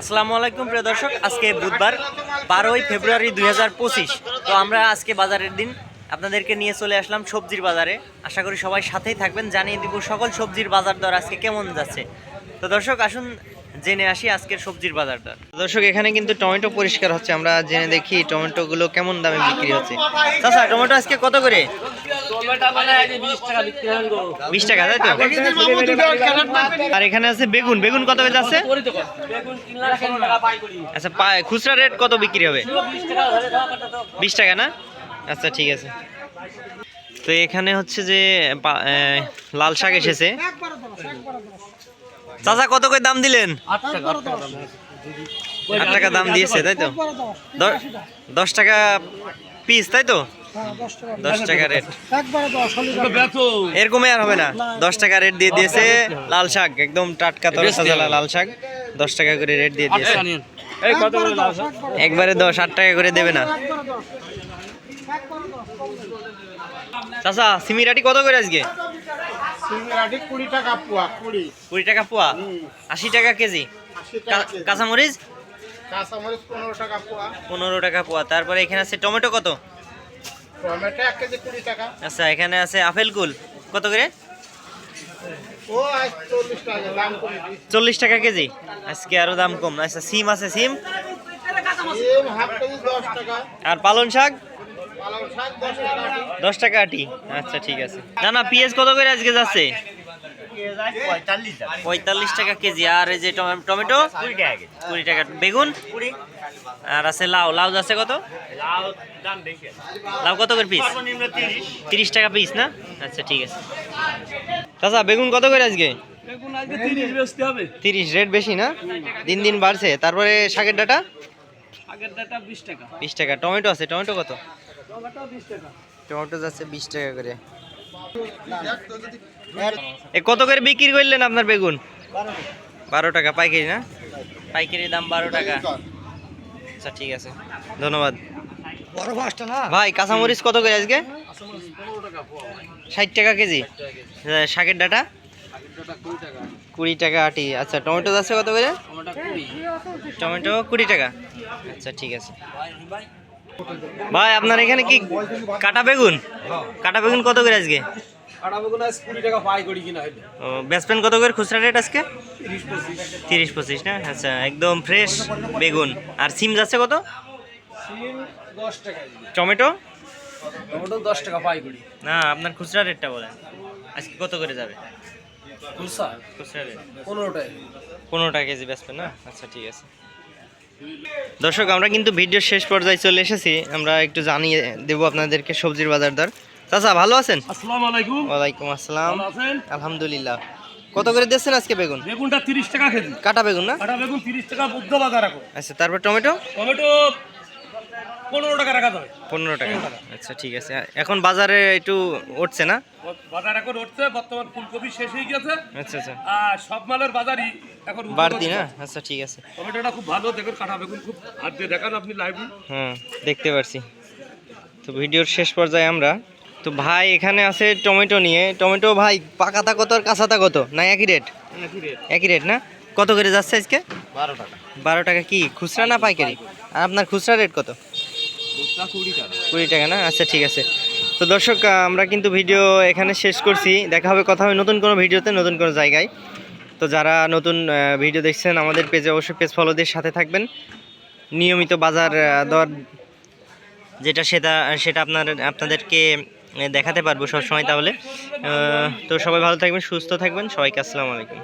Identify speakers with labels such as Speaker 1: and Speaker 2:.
Speaker 1: আসসালামু আলাইকুম, প্রিয় দর্শক। আজকে বুধবার, বারোই ফেব্রুয়ারি দুই হাজার পঁচিশ। তো আমরা আজকে বাজারের দিন। আপনাদেরকে নিয়ে চলে আসলাম সবজির বাজারে। আশা করি সবাই সাথেই থাকবেন। জানিয়ে দিব সকল সবজির বাজার দর আজকে কেমন যাচ্ছে। তো দর্শক, আসুন জেনে আসি আজকের সবজির বাজার দর দর্শক এখানে কিন্তু টমেটো পরিষ্কার হচ্ছে। আমরা জেনে দেখি টমেটোগুলো কেমন দামে বিক্রি হচ্ছে। চাচা টমেটো আজকে কত করে? বিশ টাকা তাই তো? আর এখানে আছে বেগুন। বেগুন কত করে যাচ্ছে আচ্ছা পা- খুচরা রেট কত বিক্রি হবে? বিশ টাকা না? আচ্ছা ঠিক আছে। তো এখানে হচ্ছে যে লাল শাক এসেছে। চাচা কত করে দাম দিলেন? আট টাকা দাম দিয়েছে তাই তো? দশ টাকা পিস তাই তো? দশ টাকা রেট এরকমই আর হবে না। দশ টাকা রেট দিয়ে দিয়েছে লাল শাক একদম টাটকা তরতাজা সাজালা লাল শাক। দশ টাকা করে রেট দিয়ে দিয়েছে। একবারে দশ আট টাকা করে দেবে না। চাচা সিমিরাটি কত করে আজকে?
Speaker 2: সিঙ্গারাটি কুড়ি টাকা পোয়া কুড়ি।
Speaker 1: কুড়ি টাকা পোয়া? আশি টাকা কেজি। কাঁচামরিচ?
Speaker 2: কাঁচামরিচ পনেরো টাকা পোয়া।
Speaker 1: পনেরো টাকা পোয়া। তারপরে এখানে আছে টমেটো কত?
Speaker 2: টমেটো এক কেজি কুড়ি টাকা।
Speaker 1: আচ্ছা এখানে আছে আপেল কুল। কত করে?
Speaker 2: চল্লিশ টাকা
Speaker 1: কেজি। আজকে আরও দাম কম। আচ্ছা সিম আছে সিম? আর পালন
Speaker 2: পালং শাক? দশ টাকা আটি।
Speaker 1: দশ টাকা আটি আচ্ছা ঠিক আছে। না না পেঁয়াজ কত করে আজকে যাচ্ছে? পঁয়তাল্লিশ টাকা কেজি। আর এই যে টমে- টমেটো? কুড়ি টাকা বেগুন? আর আছে লাউ। লাউ যাচ্ছে কত? লাউ কত করে পিস? তিরিশ। টাকা পিস না? আচ্ছা ঠিক আছে। চাচা বেগুন কত করে আজকে? তিরিশ রেট বেশি না? দিন দিন বাড়ছে। তারপরে শাকের ডাটা? বিশ টাকা। টমেটো আছে। টমেটো কত? টমেটো যাচ্ছে বিশ টাকা করে। এ কত করে বিক্রি করলেন আপনার বেগুন? বারো টাকা পাইকারি না? পাইকারি দাম বারো টাকা। আচ্ছা ঠিক আছে। ধন্যবাদ। ভাই কাঁচামরিচ কত করে আজকে? ষাট টাকা কেজি। শাকের ডাটা? কুড়ি টাকা আটি। আচ্ছা টমেটো যাচ্ছে কত করে? টমেটো কুড়ি টাকা। আচ্ছা ঠিক আছে। ভাই আপনার এখানে কি কাটা বেগুন? কাটা বেগুন কত করে আজকে? বেসপেন কত করে খুচরা রেট আজকে? তিরিশ পঁচিশ। না? আচ্ছা একদম ফ্রেশ বেগুন। আর সিম যাচ্ছে কত? টমেটো?
Speaker 3: দশ টাকা পাই
Speaker 1: না আপনার খুচরা রেটটা বলেন। আজকে কত করে যাবে?
Speaker 3: খুলসা
Speaker 1: খুচরা রেট।
Speaker 3: পনেরোটায়।
Speaker 1: পনেরো টাকা কেজি বেচবেন না? আচ্ছা ঠিক আছে। দর্শক আমরা কিন্তু ভিডিও শেষ পর্যায়ে চলে এসেছি। আমরা একটু জানিয়ে দেবো আপনাদেরকে সবজির বাজার দর। চাচা ভালো আছেন?
Speaker 3: আসসালামু আলাইকুম।
Speaker 1: ওয়ালাইকুম আসসালাম। আলহামদুলিল্লাহ। কত করে দিচ্ছেন আজকে বেগুন?
Speaker 3: বেগুনটা তিরিশ টাকা কেজি।
Speaker 1: কাটা বেগুন না?
Speaker 3: কাটা বেগুন তিরিশ টাকা বুদ্ধ বাজার এখন।
Speaker 1: আচ্ছা তারপর টমেটো?
Speaker 3: টমেটো পনেরো টাকা রাখা যাবে।
Speaker 1: পনেরো টাকা। আচ্ছা ঠিক আছে। এখন বাজারে একটু উঠছে না?
Speaker 3: বাজার এখন উঠছে বর্তমান ফুলকপি শেষ হয়ে গেছে
Speaker 1: আচ্ছা আচ্ছা।
Speaker 3: আর সব মালের বাজারই এখন
Speaker 1: বাড়তি না? আচ্ছা ঠিক আছে।
Speaker 3: টমেটোটা খুব ভালো দেখুন কাটা বেগুন খুব হাত দিয়ে দেখান আপনি লাইভ
Speaker 1: হ্যাঁ দেখতে পারছি। তো ভিডিওর শেষ পর্যায়ে আমরা। তো ভাই এখানে আছে টমেটো নিয়ে। টমেটো ভাই পাকাতা কত আর কাঁচাতা কত? না একই রেট একই রেট না? কত করে যাচ্ছে আজকে?
Speaker 3: বারো টাকা।
Speaker 1: বারো টাকা কি খুচরা না পাইকারি? আর আপনার খুচরা রেট কত?
Speaker 3: কুড়ি টাকা।
Speaker 1: না? আচ্ছা ঠিক আছে। তো দর্শক আমরা কিন্তু ভিডিও এখানে শেষ করছি। দেখা হবে, কথা হবে নতুন কোনো ভিডিওতে, নতুন কোনো জায়গায়। তো যারা নতুন ভিডিও দেখছেন, আমাদের পেজে অবশ্যই পেজ ফলোদের সাথে থাকবেন। নিয়মিত বাজার দর যেটা সেটা সেটা আপনার, আপনাদেরকে দেখাতে পারব সবসময় তাহলে। তো সবাই ভালো থাকবেন, সুস্থ থাকবেন। সবাইকে আসসালামু আলাইকুম।